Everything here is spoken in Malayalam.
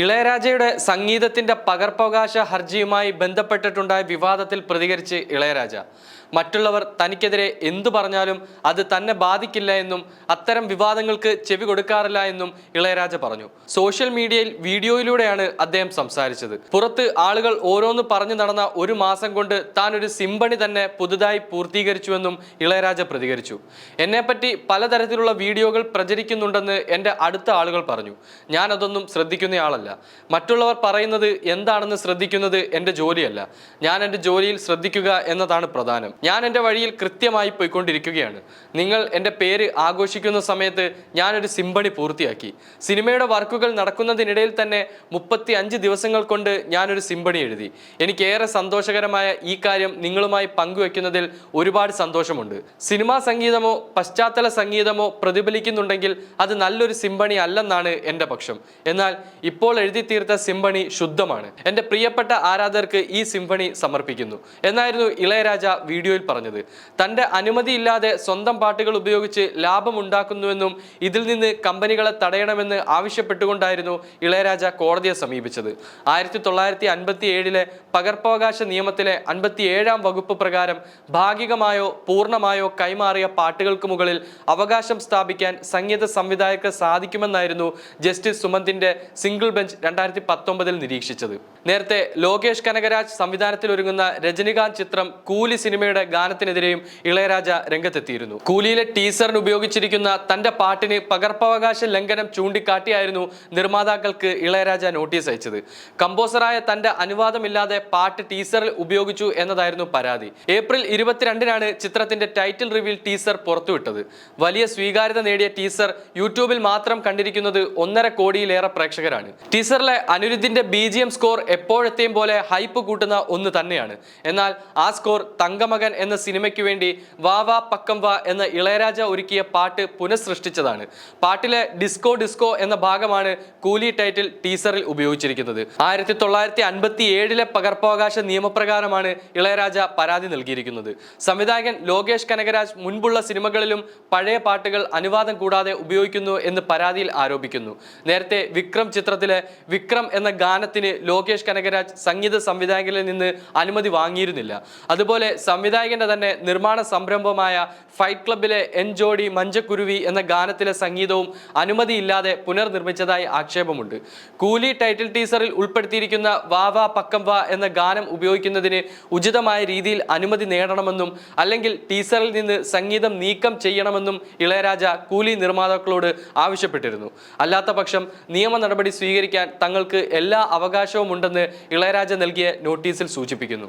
ഇളയരാജയുടെ സംഗീതത്തിന്റെ പകർപ്പവകാശ ഹർജിയുമായി ബന്ധപ്പെട്ടിട്ടുണ്ടായ വിവാദത്തിൽ പ്രതികരിച്ച് ഇളയരാജ. മറ്റുള്ളവർ തനിക്കെതിരെ എന്തു പറഞ്ഞാലും അത് തന്നെ ബാധിക്കില്ല എന്നും അത്തരം വിവാദങ്ങൾക്ക് ചെവി കൊടുക്കാറില്ല എന്നും ഇളയരാജ പറഞ്ഞു. സോഷ്യൽ മീഡിയയിൽ വീഡിയോയിലൂടെയാണ് അദ്ദേഹം സംസാരിച്ചത്. പുറത്ത് ആളുകൾ ഓരോന്ന് പറഞ്ഞു നടന്ന ഒരു മാസം കൊണ്ട് താൻ ഒരു സിംബണി തന്നെ പുതുതായി പൂർത്തീകരിച്ചുവെന്നും ഇളയരാജ പ്രതികരിച്ചു. എന്നെപ്പറ്റി പലതരത്തിലുള്ള വീഡിയോകൾ പ്രചരിക്കുന്നുണ്ടെന്ന് എന്റെ അടുത്ത ആളുകൾ പറഞ്ഞു. ഞാൻ അതൊന്നും ശ്രദ്ധിക്കുന്നയാളല്ല മറ്റുള്ളവർ പറയുന്നത് എന്താണെന്ന് ശ്രദ്ധിക്കുന്നത് എന്റെ ജോലിയല്ല. ഞാൻ എന്റെ ജോലിയിൽ ശ്രദ്ധിക്കുക എന്നതാണ് പ്രധാനം. ഞാൻ എന്റെ വഴിയിൽ കൃത്യമായി പോയിക്കൊണ്ടിരിക്കുകയാണ്. നിങ്ങൾ എന്റെ പേര് ആഘോഷിക്കുന്ന സമയത്ത് ഞാനൊരു സിംബണി പൂർത്തിയാക്കി. സിനിമയുടെ വർക്കുകൾ നടക്കുന്നതിനിടയിൽ തന്നെ മുപ്പത്തി അഞ്ച് ദിവസങ്ങൾ കൊണ്ട് ഞാനൊരു സിംബണി എഴുതി. എനിക്കേറെ സന്തോഷകരമായ ഈ കാര്യം നിങ്ങളുമായി പങ്കുവെക്കുന്നതിൽ ഒരുപാട് സന്തോഷമുണ്ട്. സിനിമാ സംഗീതമോ പശ്ചാത്തല സംഗീതമോ പ്രതിഫലിക്കുന്നുണ്ടെങ്കിൽ അത് നല്ലൊരു സിംബണി അല്ലെന്നാണ് എന്റെ പക്ഷം. എന്നാൽ ഇപ്പോൾ എഴുതി തീർത്ത സിംഫണി ശുദ്ധമാണ്. എന്റെ പ്രിയപ്പെട്ട ആരാധകർക്ക് ഈ സിംഫണി സമർപ്പിക്കുന്നു. എന്നായിരുന്നു ഇളയരാജ വീഡിയോയിൽ പറഞ്ഞത്. തന്റെ അനുമതിയില്ലാതെ സ്വന്തം പാട്ടുകൾ ഉപയോഗിച്ച് ലാഭം ഉണ്ടാക്കുന്നുവെന്നും ഇതിൽ നിന്ന് കമ്പനികളെ തടയണമെന്ന് ആവശ്യപ്പെട്ടുകൊണ്ടായിരുന്നു ഇളയരാജ കോടതിയെ സമീപിച്ചത്. ആയിരത്തി തൊള്ളായിരത്തി അൻപത്തി ഏഴിലെ പകർപ്പവകാശ നിയമത്തിലെ അൻപത്തി ഏഴാം വകുപ്പ് പ്രകാരം ഭാഗികമായോ പൂർണമായോ കൈമാറിയ പാട്ടുകൾക്ക് മുകളിൽ അവകാശം സ്ഥാപിക്കാൻ സംഗീത സംവിധായകർക്ക് സാധിക്കുമെന്നായിരുന്നു ജസ്റ്റിസ് സുമന്തിന്റെ സിംഗിൾ ബെഞ്ച് രണ്ടായിരത്തി പത്തൊമ്പതിൽ നിരീക്ഷിച്ചത്. നേരത്തെ ലോകേഷ് കനകരാജ് സംവിധാനത്തിൽ ഒരുങ്ങുന്ന രജനികാന്ത് ചിത്രം കൂലി സിനിമയുടെ ഗാനത്തിനെതിരെയും ഇളയരാജ രംഗത്തെത്തിയിരുന്നു. കൂലിയിലെ ടീസറിന് ഉപയോഗിച്ചിരിക്കുന്ന തന്റെ പാട്ടിന് പകർപ്പവകാശ ലംഘനം ചൂണ്ടിക്കാട്ടിയായിരുന്നു നിർമ്മാതാക്കൾക്ക് ഇളയരാജ നോട്ടീസ് അയച്ചത്. കമ്പോസറായ തന്റെ അനുവാദമില്ലാതെ പാട്ട് ടീസറിൽ ഉപയോഗിച്ചു എന്നതായിരുന്നു പരാതി. ഏപ്രിൽ ഇരുപത്തിരണ്ടിനാണ് ചിത്രത്തിന്റെ ടൈറ്റിൽ റിവീൽ ടീസർ പുറത്തുവിട്ടത്. വലിയ സ്വീകാര്യത നേടിയ ടീസർ യൂട്യൂബിൽ മാത്രം കണ്ടിരിക്കുന്നത് ഒന്നര കോടിയിലേറെ പ്രേക്ഷകരാണ്. ടീസറിലെ അനിരുദ്ധിന്റെ ബി ജി എം സ്കോർ എപ്പോഴത്തെയും പോലെ ഹൈപ്പ് കൂട്ടുന്ന ഒന്ന് തന്നെയാണ്. എന്നാൽ ആ സ്കോർ തങ്കമകൻ എന്ന സിനിമയ്ക്ക് വേണ്ടി വാ വാ പക്കം വാ എന്ന ഇളയരാജ ഒരുക്കിയ പാട്ട് പുനഃസൃഷ്ടിച്ചതാണ്. പാട്ടിലെ ഡിസ്കോ ഡിസ്കോ എന്ന ഭാഗമാണ് കൂലി ടൈറ്റിൽ ടീസറിൽ ഉപയോഗിച്ചിരിക്കുന്നത്. ആയിരത്തി തൊള്ളായിരത്തി അൻപത്തി ഏഴിലെ പകർപ്പവകാശ നിയമപ്രകാരമാണ് ഇളയരാജ പരാതി നൽകിയിരിക്കുന്നത്. സംവിധായകൻ ലോകേഷ് കനകരാജ് മുൻപുള്ള സിനിമകളിലും പഴയ പാട്ടുകൾ അനുവാദം കൂടാതെ ഉപയോഗിക്കുന്നു എന്ന് പരാതിയിൽ ആരോപിക്കുന്നു. നേരത്തെ വിക്രം ചിത്രത്തിലെ വിക്രം എന്ന ഗാനത്തിന് ലോകേഷ് കനകരാജ് സംഗീത സംവിധായകനിൽ നിന്ന് അനുമതി വാങ്ങിയിരുന്നില്ല. അതുപോലെ സംവിധായകന്റെ തന്നെ നിർമ്മാണ സംരംഭമായ ഫൈറ്റ് ക്ലബിലെ എൻ ജോഡി മഞ്ചക്കുരുവി എന്ന ഗാനത്തിലെ സംഗീതവും അനുമതിയില്ലാതെ പുനർനിർമ്മിച്ചതായി ആക്ഷേപമുണ്ട്. കൂലി ടൈറ്റിൽ ടീസറിൽ ഉൾപ്പെടുത്തിയിരിക്കുന്ന വാ വാ പക്കം വാ എന്ന ഗാനം ഉപയോഗിക്കുന്നതിന് ഉചിതമായ രീതിയിൽ അനുമതി നേടണമെന്നും അല്ലെങ്കിൽ ടീസറിൽ നിന്ന് സംഗീതം നീക്കം ചെയ്യണമെന്നും ഇളയരാജ കൂലി നിർമ്മാതാക്കളോട് ആവശ്യപ്പെട്ടിരുന്നു. അല്ലാത്ത പക്ഷം നിയമ നടപടി സ്വീകരിക്കാൻ തങ്ങൾക്ക് എല്ലാ അവകാശവും ഉണ്ടെന്ന് ഇളയരാജ നൽകിയ നോട്ടീസിൽ സൂചിപ്പിക്കുന്നു.